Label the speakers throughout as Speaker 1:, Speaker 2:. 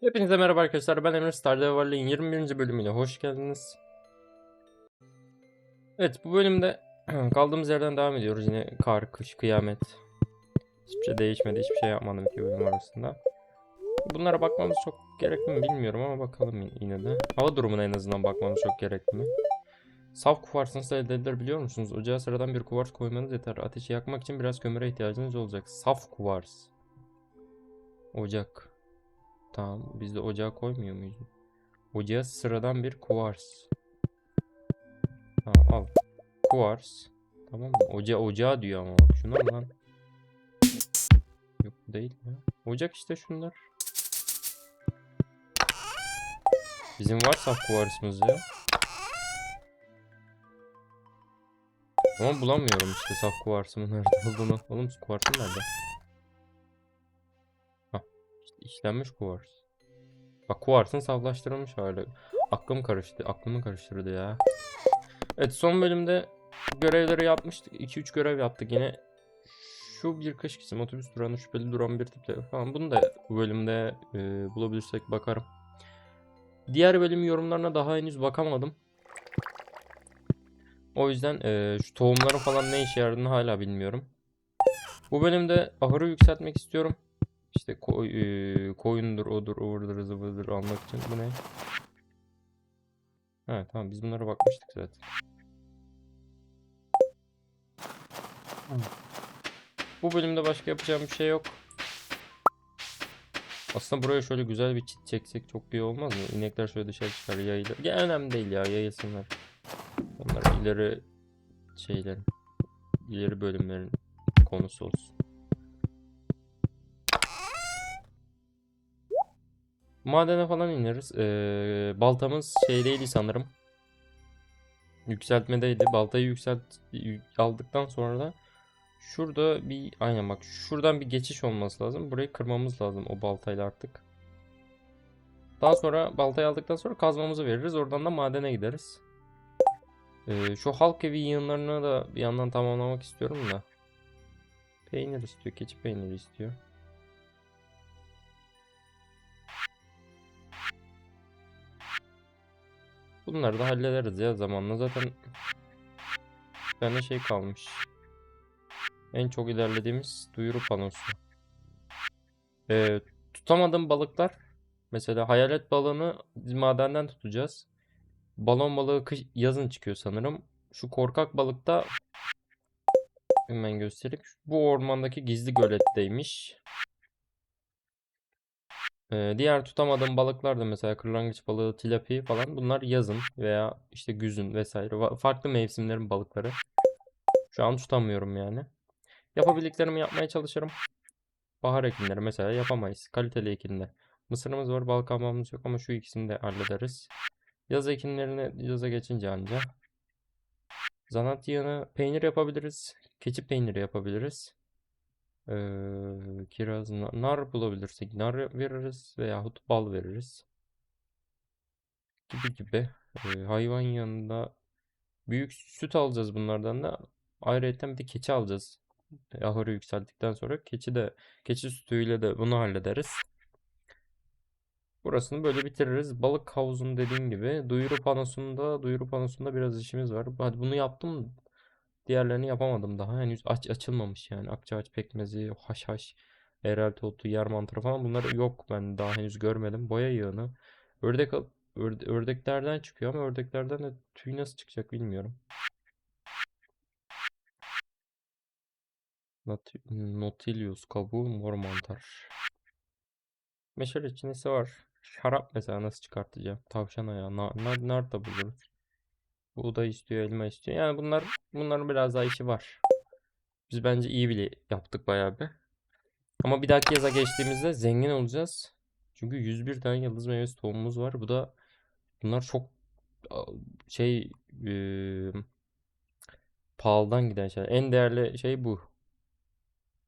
Speaker 1: Hepinize merhaba arkadaşlar. Ben Emre Stardew Valley'in 21. bölümüyle hoş geldiniz. Evet bu bölümde kaldığımız yerden devam ediyoruz. Yine kar, kış, kıyamet. Hiçbir şey değişmedi. Hiçbir şey yapmadım iki bölüm arasında. Bunlara bakmamız çok gerekli mi bilmiyorum ama bakalım yine de. Hava durumuna en azından bakmamız çok gerekli mi? Saf kuvars nasıl elde biliyor musunuz? Ocağa sıradan bir kuvars koymanız yeter. Ateşi yakmak için biraz kömüre ihtiyacınız olacak. Saf kuvars. Ocak. Tamam. Biz de ocağa koymuyor muyuz? Ocağa sıradan bir kuvars. Tamam al. Kuvars. Tamam mı? Oca ocağı diyor ama bak. Şunlar mı lan? Yok değil ya. Ocak işte şunlar. Bizim var saf kuvarsımız ya. Ama bulamıyorum işte saf kuvarsımın nerede olduğunu. Oğlum kuvarsım nerede? İşlenmiş kuvars. Bak kuvarsın saflaştırılmış hali. Aklım karıştı. Aklımı karıştırdı ya. Evet son bölümde görevleri yapmıştık. 2-3 görev yaptık yine. Şu bir kış kısım otobüs durağında şüpheli duran bir tiple falan. Bunu da bu bölümde e, bulabilirsek bakarım. Diğer bölüm yorumlarına daha henüz bakamadım. O yüzden e, şu tohumların falan ne işe yaradığını hala bilmiyorum. Bu bölümde ahırı yükseltmek istiyorum. İşte koy, e, koyundur, odur, odur, zıvıdır almak için. Bu ne? Ha tamam biz bunlara bakmıştık zaten. Bu bölümde başka yapacağım bir şey yok. Aslında buraya şöyle güzel bir çit çeksek çok iyi olmaz mı? İnekler şöyle dışarı çıkar yayılır. Ya önemli değil ya yayılsınlar. Onlar ileri şeylerin, ileri bölümlerin konusu olsun. Madene falan ineriz. Ee, baltamız şeydeydi sanırım. Yükseltmedeydi. Baltayı yükselt yü- aldıktan sonra da şurada bir aynen bak şuradan bir geçiş olması lazım. Burayı kırmamız lazım o baltayla artık. Daha sonra baltayı aldıktan sonra kazmamızı veririz. Oradan da madene gideriz. Ee, şu halk evi yığınlarını da bir yandan tamamlamak istiyorum da. Peynir istiyor. Keçi peyniri istiyor. Bunları da hallederiz ya zamanla. Zaten bir tane şey kalmış. En çok ilerlediğimiz duyuru panosu. Ee, tutamadığım balıklar. Mesela hayalet balığını madenden tutacağız. Balon balığı kış, yazın çıkıyor sanırım. Şu korkak balık da hemen göstereyim. Bu ormandaki gizli göletteymiş. Ee, diğer tutamadığım balıklar da mesela kırlangıç balığı, tilapi falan bunlar yazın veya işte güzün vesaire farklı mevsimlerin balıkları. Şu an tutamıyorum yani. Yapabildiklerimi yapmaya çalışırım. Bahar ekinleri mesela yapamayız. Kaliteli ekinde. Mısırımız var, bal kabağımız yok ama şu ikisini de hallederiz. Yaz ekinlerini yaza geçince anca. Zanaat yığını peynir yapabiliriz. Keçi peyniri yapabiliriz. Ee, kiraz, na- nar bulabilirsek nar veririz veyahut bal veririz. Gibi gibi. Ee, hayvan yanında büyük süt alacağız bunlardan da. Ayrıca bir de keçi alacağız. Ahırı yükselttikten sonra keçi de keçi sütüyle de bunu hallederiz. Burasını böyle bitiririz. Balık havuzunu dediğim gibi. Duyuru panosunda, duyuru panosunda biraz işimiz var. Hadi bunu yaptım. Diğerlerini yapamadım daha. Henüz aç açılmamış yani. Akçaağaç pekmezi, haşhaş, ereğli otu, yer mantarı falan bunlar yok. Ben daha henüz görmedim. Boya yağını. Ördek örde- ördeklerden çıkıyor ama ördeklerden de tüy nasıl çıkacak bilmiyorum. Nat- Nautilus kabuğu mor mantar. Meşale çinisi var. Şarap mesela nasıl çıkartacağım? Tavşan ayağı. Nar, nar, nar da buluruz. Buğday istiyor, elma istiyor. Yani bunlar bunların biraz daha işi var. Biz bence iyi bile yaptık bayağı bir. Ama bir dahaki yaza geçtiğimizde zengin olacağız. Çünkü 101 tane yıldız meyvesi tohumumuz var. Bu da bunlar çok şey eee, pahalıdan giden şeyler. En değerli şey bu.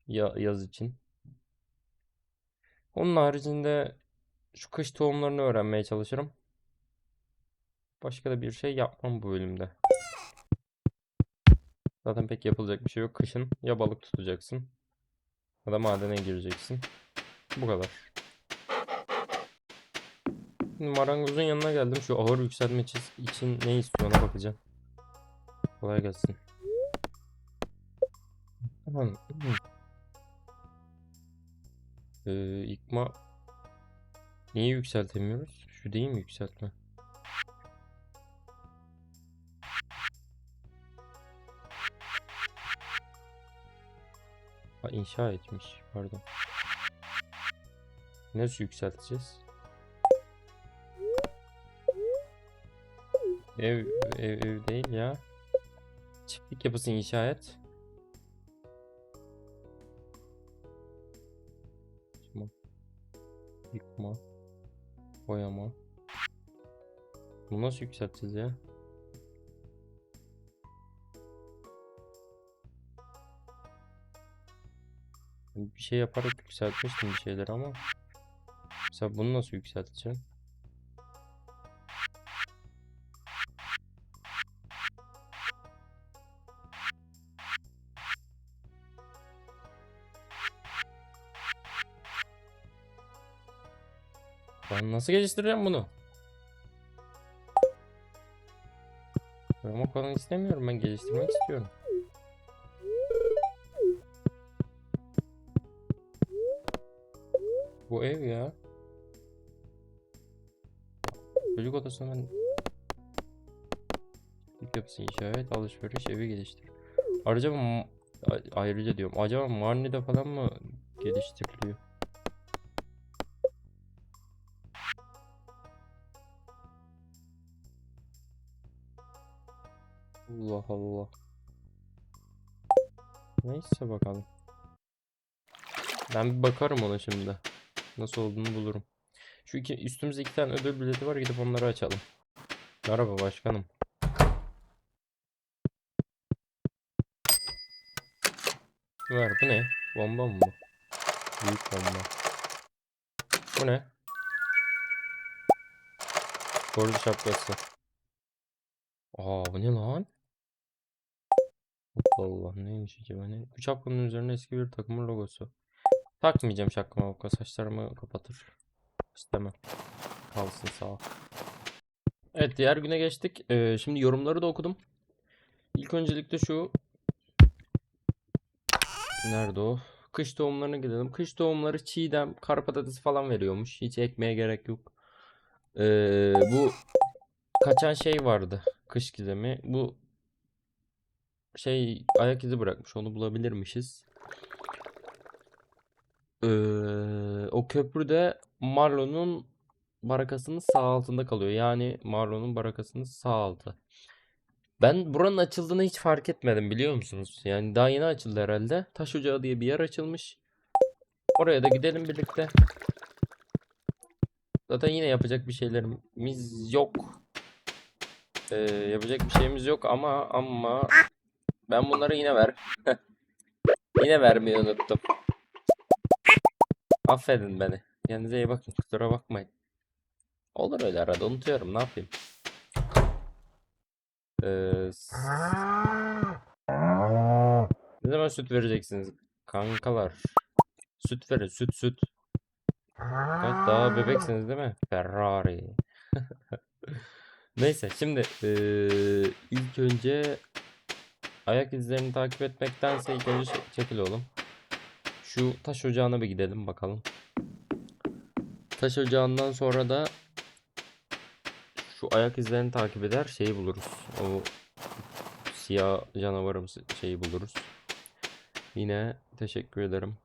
Speaker 1: Ya, yaz için. Onun haricinde şu kış tohumlarını öğrenmeye çalışırım. Başka da bir şey yapmam bu bölümde. Zaten pek yapılacak bir şey yok. Kışın ya balık tutacaksın ya da madene gireceksin. Bu kadar. Şimdi marangozun yanına geldim. Şu ağır yükseltme çiz- için ne istiyor ona bakacağım. Kolay gelsin. Tamam. Ee, ikma niye yükseltemiyoruz? Şu değil mi yükseltme? Ha, inşa etmiş. Pardon. Nasıl yükselteceğiz? Ev, ev, ev değil ya. Çiftlik yapısı inşa et. Tamam. Yıkma. Boyama. Bunu nasıl yükselteceğiz ya? Bir şey yaparak yükseltmiştim bir şeyler ama. Mesela bunu nasıl yükselteceğim? Ben nasıl geliştireceğim bunu? Ben falan istemiyorum. Ben geliştirmek istiyorum. Bu ev ya. Çocuk odasına ben Çiftlik yapısı inşa et, alışveriş, evi geliştir. Ayrıca ayrıca diyorum. Acaba Marni'de falan mı geliştiriliyor? Allah Allah. Neyse bakalım. Ben bir bakarım ona şimdi. Nasıl olduğunu bulurum. Şu iki, üstümüzde iki tane ödül bileti var. Gidip onları açalım. Merhaba başkanım. Ver bu ne? Bomba mı bu? Büyük bomba. Bu ne? Gordu şapkası. Aa bu ne lan? Allah Allah neymiş acaba ne? Bu şapkanın üzerine eski bir takımın logosu. Takmayacağım şapkama bu saçlarımı kapatır. İstemem. Kalsın sağ ol. Evet diğer güne geçtik. Ee, şimdi yorumları da okudum. İlk öncelikle şu Nerede o? Kış tohumlarına gidelim. Kış tohumları çiğdem, kar falan veriyormuş. Hiç ekmeye gerek yok. Ee, bu kaçan şey vardı. Kış gizemi. Bu şey ayak izi bırakmış. Onu bulabilirmişiz. Ee, o köprüde Marlo'nun barakasının sağ altında kalıyor. Yani Marlo'nun barakasının sağ altı. Ben buranın açıldığını hiç fark etmedim biliyor musunuz? Yani daha yeni açıldı herhalde. Taş Ocağı diye bir yer açılmış. Oraya da gidelim birlikte. Zaten yine yapacak bir şeylerimiz yok. Ee, yapacak bir şeyimiz yok ama ama ben bunları yine ver. yine vermeyi unuttum. Affedin beni. Kendinize iyi bakın. Kusura bakmayın. Olur öyle arada unutuyorum. Ne yapayım? Ee, ne zaman süt vereceksiniz kankalar? Süt verin, süt süt. Evet, daha bebeksiniz değil mi? Ferrari. Neyse şimdi eee, ilk önce ayak izlerini takip etmektense ilk önce çe- çekil oğlum. Şu taş ocağına bir gidelim bakalım. Taş ocağından sonra da şu ayak izlerini takip eder şeyi buluruz. O siyah canavarımsı şeyi buluruz. Yine teşekkür ederim.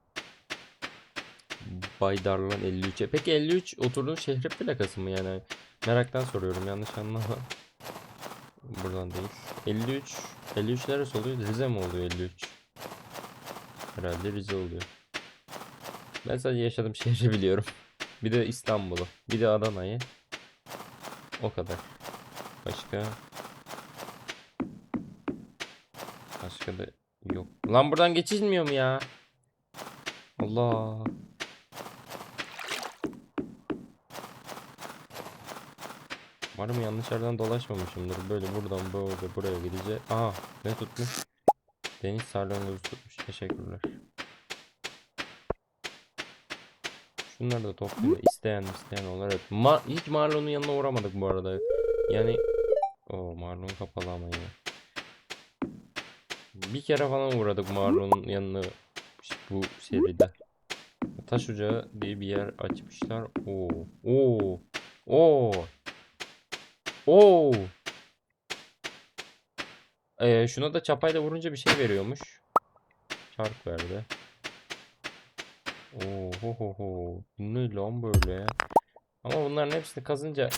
Speaker 1: Baydarlan 53'e. Peki 53 oturduğun şehrin plakası mı yani? Meraktan soruyorum yanlış anlama. Buradan değil. 53 53 neresi oluyor? Rize mi oluyor 53? Herhalde Rize oluyor. Ben sadece yaşadığım şehri biliyorum. Bir de İstanbul'u. Bir de Adana'yı. O kadar. Başka Başka da yok. Lan buradan geçilmiyor mu ya? Allah. Umarım yanlış yerden dolaşmamışımdır. Böyle buradan böyle buraya gideceğiz. Aha ne tutmuş? Deniz salyangozu tutmuş. Teşekkürler. Şunları da toplayayım da isteyen isteyen olur. Evet. Ma hiç Marlon'un yanına uğramadık bu arada. Yani o Marlon kapalı ama yine. Bir kere falan uğradık Marlon'un yanına bu seride. Taş ocağı diye bir yer açmışlar. Oo. Oo. Oo. Oo. Ee, şuna da çapayla vurunca bir şey veriyormuş. Çark verdi. Oo ho ho ho. Bu ne lan böyle? Ama bunların hepsini kazınca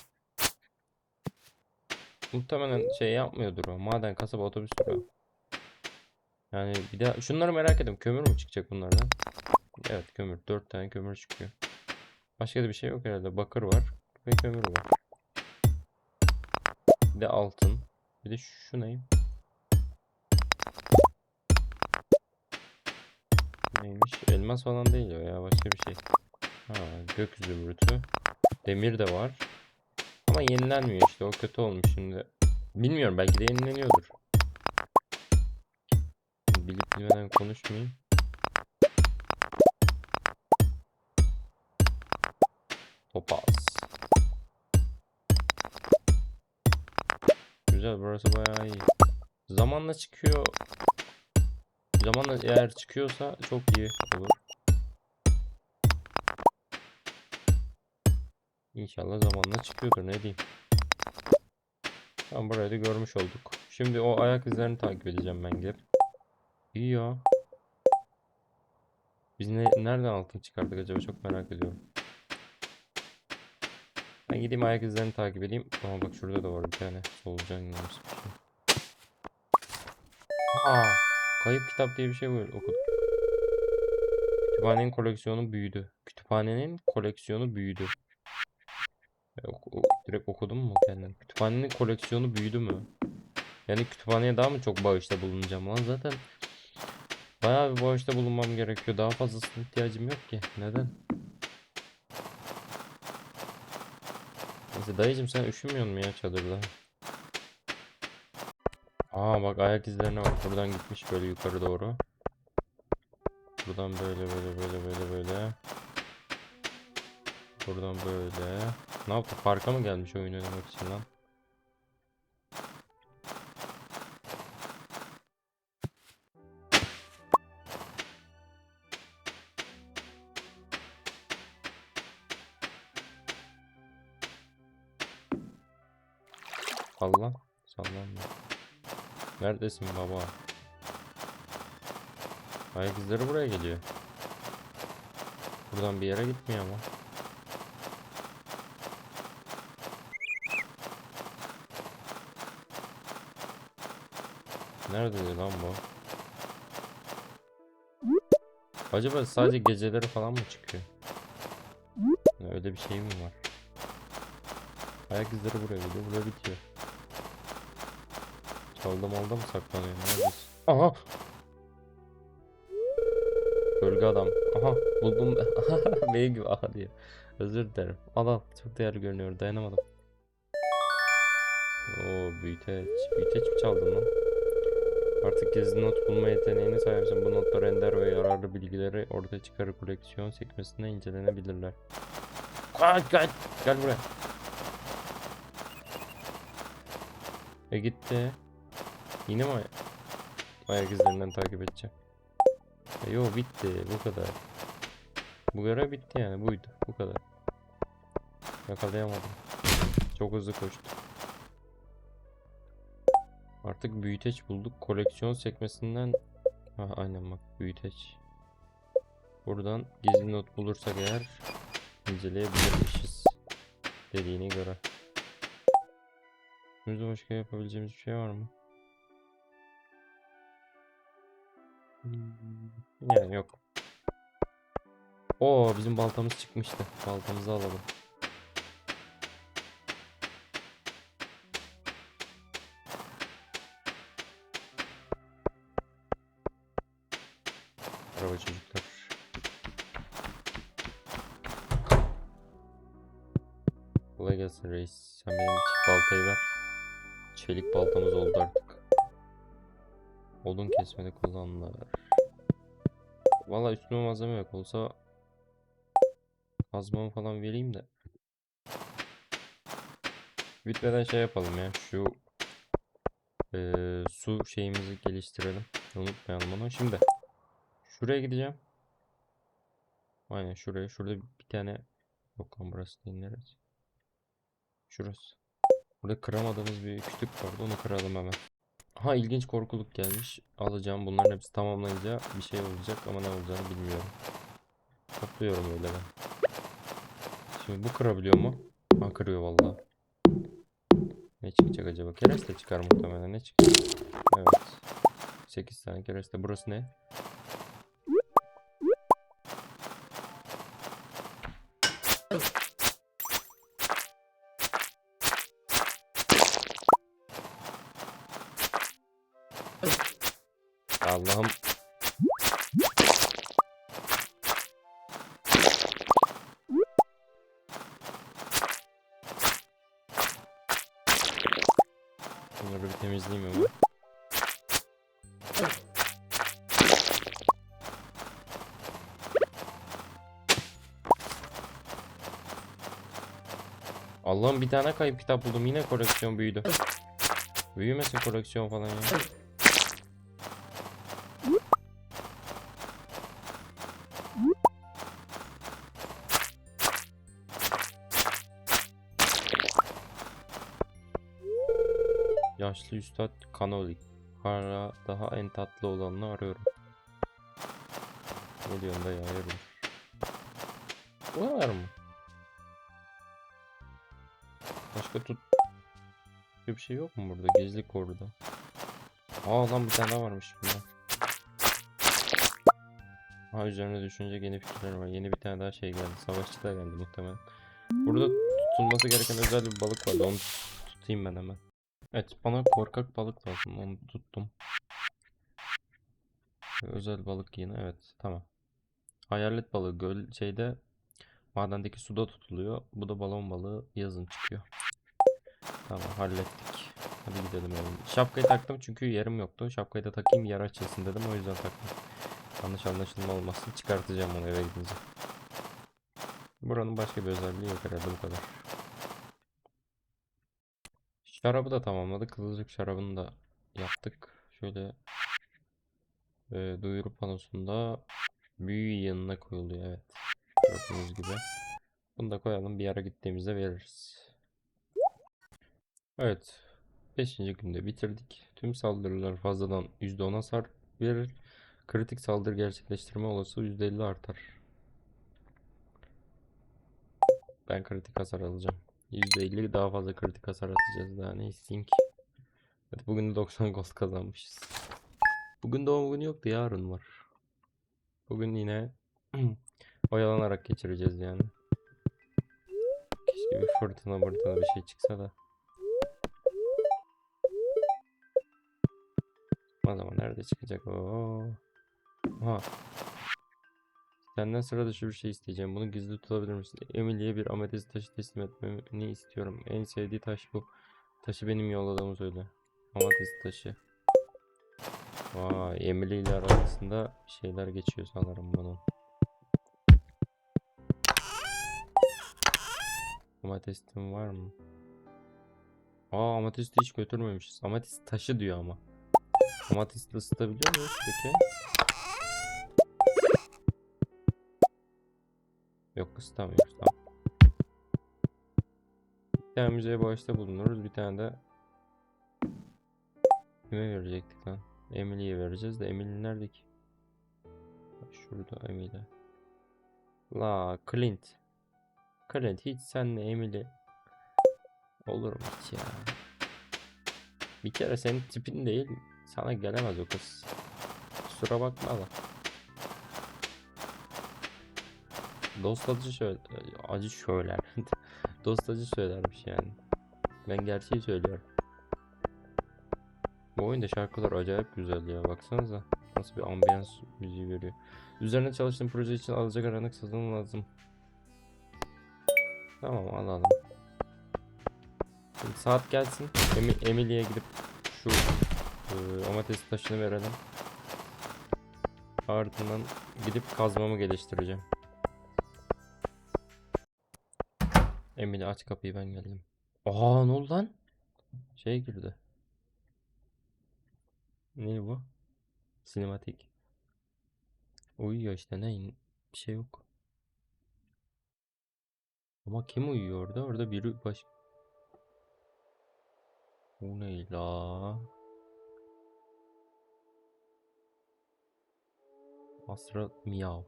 Speaker 1: muhtemelen şey yapmıyordur o. Maden, kasaba, otobüs durağı. Yani bir daha şunları merak ediyorum. Kömür mü çıkacak bunlardan? Evet kömür. Dört tane kömür çıkıyor. Başka da bir şey yok herhalde. Bakır var ve kömür var. Bir de altın. Bir de şu neyim? Neymiş? Elmas falan değil o ya. Başka bir şey. Ha, gök zümrütü. Demir de var. Ama yenilenmiyor işte. O kötü olmuş şimdi. Bilmiyorum. Belki de yenileniyordur. Bilip bilmeden konuşmayayım. Topaz. Güzel burası bayağı iyi. Zamanla çıkıyor. Zamanla eğer çıkıyorsa çok iyi olur. İnşallah zamanla çıkıyordur ne diyeyim. Tamam burayı da görmüş olduk. Şimdi o ayak izlerini takip edeceğim ben gelip. İyi ya. Biz ne, nereden altın çıkardık acaba çok merak ediyorum. Ben gideyim ayak izlerini takip edeyim. Ama bak şurada da var bir tane solucan gibi şey. Aa, kayıp kitap diye bir şey var okudum. Kütüphanenin koleksiyonu büyüdü. Kütüphanenin koleksiyonu büyüdü. E, direkt okudum mu kendim? Kütüphanenin koleksiyonu büyüdü mü? Yani kütüphaneye daha mı çok bağışta bulunacağım lan zaten bayağı bir bağışta bulunmam gerekiyor. Daha fazlasına ihtiyacım yok ki. Neden? Neyse dayıcım sen üşümüyor musun ya çadırda? Aa bak ayak izlerine bak. Buradan gitmiş böyle yukarı doğru. Buradan böyle böyle böyle böyle böyle. Buradan böyle. Ne yaptı? Parka mı gelmiş oyun oynamak için lan? Neredesin baba? Ayak izleri buraya geliyor. Buradan bir yere gitmiyor ama. Nerede lan bu? Acaba sadece geceleri falan mı çıkıyor? Öyle bir şey mi var? Ayak izleri buraya geliyor, buraya bitiyor. Çalda malda mı saklanıyor? Neredesin? Aha! Gölge adam. Aha buldum. Benim gibi aha diyor. Özür dilerim. Al al. Çok değerli görünüyor. Dayanamadım. Oo büyüteç. Büyüteç mi çaldın lan? Artık gizli not bulma yeteneğine sahipsin. Bu notlar ender ve yararlı bilgileri ortaya çıkarır koleksiyon sekmesinde incelenebilirler. Kaç kaç. Gel buraya. E gitti. Yine mi ay- ayak izlerinden takip edeceğim? E yo bitti bu kadar. Bu görev bitti yani buydu bu kadar. Yakalayamadım. Çok hızlı koştu. Artık büyüteç bulduk. Koleksiyon sekmesinden ha, aynen bak büyüteç. Buradan gizli not bulursak eğer inceleyebilirmişiz. Dediğine göre. Önümüzde başka yapabileceğimiz bir şey var mı? Yani yok. Oo bizim baltamız çıkmıştı. Baltamızı alalım. Merhaba çocuklar. Kolay gelsin reis. Sen benim çift baltayı ver. Çelik baltamız oldu artık. Odun kesmede kullanılır. Valla üstüme malzeme yok olsa Kazmamı falan vereyim de. Bitmeden şey yapalım ya. Şu eee, su şeyimizi geliştirelim. Unutmayalım onu. Şimdi şuraya gideceğim. Aynen şuraya. Şurada bir tane yok lan burası değil neresi? Şurası. Burada kıramadığımız bir kütük vardı. Onu kıralım hemen. Ha ilginç korkuluk gelmiş. Alacağım. Bunların hepsi tamamlayınca bir şey olacak ama ne olacağını bilmiyorum. Topluyorum öyle ben. Şimdi bu kırabiliyor mu? Ha kırıyor vallahi. Ne çıkacak acaba? Kereste çıkar muhtemelen. Ne çıkacak? Evet. 8 tane kereste. Burası ne? Allah'ım bir tane kayıp kitap buldum. Yine koleksiyon büyüdü. Büyümesin koleksiyon falan ya. Yaşlı Üstad Kanoli. Hala daha en tatlı olanını arıyorum. Diyorsun da ya hayırdır? Bu kadar mı? Başka tut... Bir şey yok mu burada? Gizli koruda. Aa lan bir tane varmış bunda. Ha üzerine düşünce yeni fikirler var. Yeni bir tane daha şey geldi. Savaşçı da geldi muhtemelen. Burada tutulması gereken özel bir balık vardı. Onu tutayım ben hemen. Evet bana korkak balık lazım. Onu tuttum. Özel balık yine. Evet tamam. Hayalet balığı göl şeyde madendeki suda tutuluyor. Bu da balon balığı yazın çıkıyor. Tamam hallettik. Hadi gidelim oğlum. Şapkayı taktım çünkü yerim yoktu. Şapkayı da takayım yer açılsın dedim o yüzden taktım. Yanlış anlaşılma olmasın. Çıkartacağım onu eve gidince. Buranın başka bir özelliği yok herhalde bu kadar. Şarabı da tamamladık. Kızılcık şarabını da yaptık. Şöyle e, duyuru panosunda büyü yanına koyuluyor. Evet. Gördüğünüz gibi. Bunu da koyalım. Bir ara gittiğimizde veririz. Evet. 5. günde bitirdik. Tüm saldırılar fazladan %10 hasar verir. Kritik saldırı gerçekleştirme olasılığı %50 artar. Ben kritik hasar alacağım. %50 daha fazla kritik hasar atacağız daha ne isteyeyim ki. Evet bugün de 90 gold kazanmışız. Bugün doğum günü yoktu yarın var. Bugün yine oyalanarak geçireceğiz yani. Keşke bir fırtına fırtına bir şey çıksa da. O zaman nerede çıkacak o? Ha. Senden sıra dışı bir şey isteyeceğim. Bunu gizli tutabilir misin? Emily'ye bir ametist taşı teslim etmeni istiyorum. En sevdiği taş bu. Taşı benim yolladığımı söyle. Ametist taşı. Vay, Emily ile arasında şeyler geçiyor sanırım bunun. Ametistim var mı? Aa ametisti hiç götürmemişiz. Ametist taşı diyor ama. Ametisti ısıtabiliyor muyuz peki? Yok ısıtamıyoruz tamam. Bir tane müzeye bağışta bulunuruz. Bir tane de kime verecektik lan? Emily'ye vereceğiz de Emily nerede ki? Şurada Emily. La Clint. Clint hiç senle Emily olur mu hiç ya? Bir kere senin tipin değil sana gelemez o kız. Kusura bakma da. Dost acı şöyle acı söyler. Dost acı söylermiş yani. Ben gerçeği söylüyorum. Bu oyunda şarkılar acayip güzel ya. Baksanıza. Nasıl bir ambiyans müziği veriyor. Üzerine çalıştığım proje için alacak aranık satın lazım. Tamam alalım. Şimdi saat gelsin. Emi Emily'ye gidip şu e, amatist taşını verelim. Ardından gidip kazmamı geliştireceğim. Emine aç kapıyı ben geldim. Aa ne oldu lan? Şey girdi. Ne bu? Sinematik. Uyuyor işte ne? Bir şey yok. Ama kim uyuyor orada? Orada biri baş... Bu ne la? Astral miyav.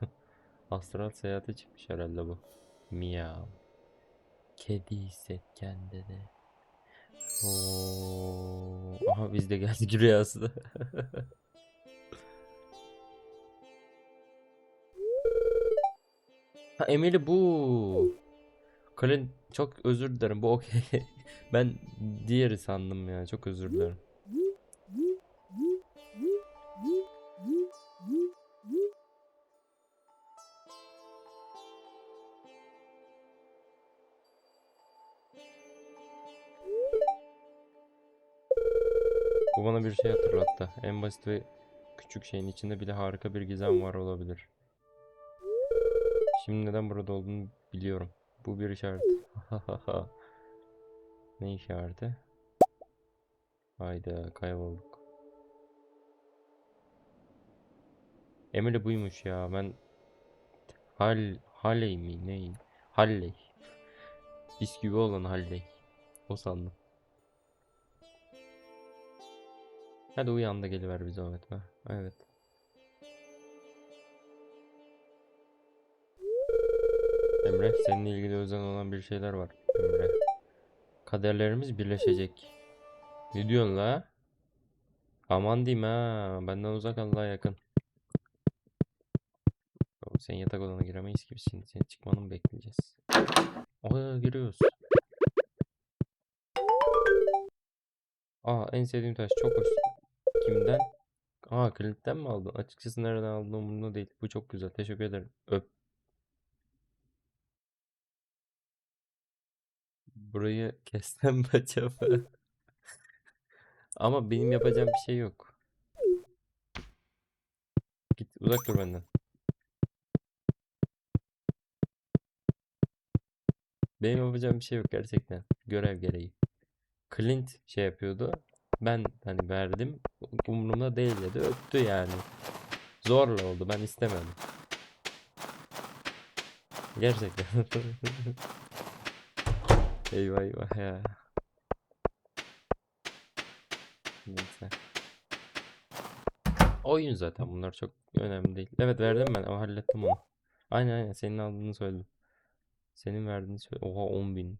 Speaker 1: Astral seyahate çıkmış herhalde bu. Miyav. Kedi hisset kendini. Oo. Aha biz de geldik rüyasına. Ha Emily bu. Colin çok özür dilerim. Bu okey. Ben diğeri sandım ya. Çok özür dilerim. Bana bir şey hatırlattı. En basit ve küçük şeyin içinde bile harika bir gizem var olabilir. Şimdi neden burada olduğunu biliyorum. Bu bir işaret. Ne işareti? Hayda kaybolduk. Emily buymuş ya. Ben Hal Halley mi ne? Halley. Bisküvi olan Halley. O sandım. Hadi uyan da geliver bir zahmet be. Evet. Emre, seninle ilgili özel olan bir şeyler var. Emre. Kaderlerimiz birleşecek. Ne diyorsun la? Aman diyeyim ha. Benden uzak Allah'a yakın. Sen yatak odana giremeyiz ki biz şimdi. Senin çıkmanı mı bekleyeceğiz? Aa giriyoruz. Aa en sevdiğim taş çok hoş. Kimden? Aa Clint'ten mi aldın? Açıkçası nereden aldın umurumda değil. Bu çok güzel. Teşekkür ederim. Öp. Burayı kessem mi acaba? Ama benim yapacağım bir şey yok. Git uzak dur benden. Benim yapacağım bir şey yok gerçekten. Görev gereği. Clint şey yapıyordu. Ben hani verdim. Umurumda değil dedi. Öptü yani. Zorla oldu. Ben istemedim. Gerçekten. Eyvah eyvah ya. Neyse. Oyun zaten bunlar çok önemli değil. Evet verdim ben. O hallettim onu. Aynen aynen senin aldığını söyledim. Senin verdiğini söyledim. Oha 10.000.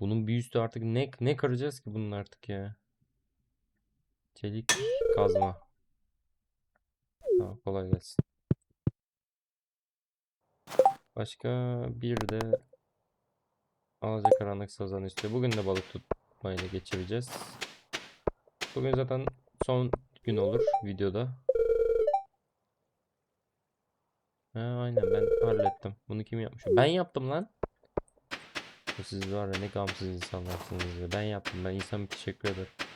Speaker 1: Bunun bir üstü artık ne ne kıracağız ki bunun artık ya. Çelik kazma. Tamam kolay gelsin. Başka bir de Alacakaranlık sazan istiyor. Bugün de balık tutmayla geçireceğiz. Bugün zaten son gün olur videoda. Ha, aynen ben hallettim. Bunu kim yapmış? Ben yaptım lan. Siz var ya ne gamsız insanlarsınız ya. Ben yaptım. Ben insan bir teşekkür ederim.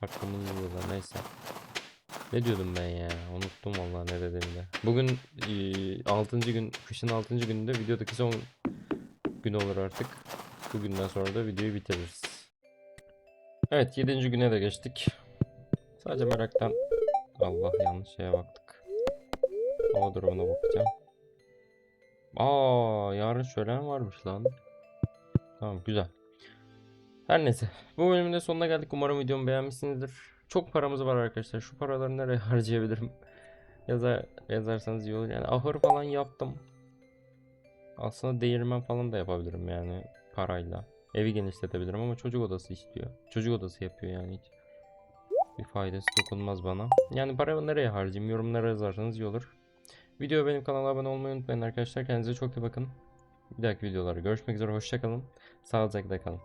Speaker 1: Hakkımı yiyorlar. Neyse. Ne diyordum ben ya? Unuttum vallahi ne dediğimi de. Bugün 6. gün, kışın 6. gününde videodaki son gün olur artık. Bugünden sonra da videoyu bitiririz. Evet 7. güne de geçtik. Sadece meraktan Allah yanlış şeye baktık. Hava durumuna bakacağım. Aa yarın şölen varmış lan. Tamam güzel. Her neyse. Bu bölümün de sonuna geldik. Umarım videomu beğenmişsinizdir. Çok paramız var arkadaşlar. Şu paraları nereye harcayabilirim? Yazar, yazarsanız iyi olur. Yani ahır falan yaptım. Aslında değirmen falan da yapabilirim yani parayla. Evi genişletebilirim ama çocuk odası istiyor. Çocuk odası yapıyor yani hiç. Bir faydası dokunmaz bana. Yani paramı nereye harcayayım? Yorumlara yazarsanız iyi olur. Video benim kanala abone olmayı unutmayın arkadaşlar. Kendinize çok iyi bakın. Bir dahaki videolarda görüşmek üzere. Hoşçakalın. Sağlıcakla kalın.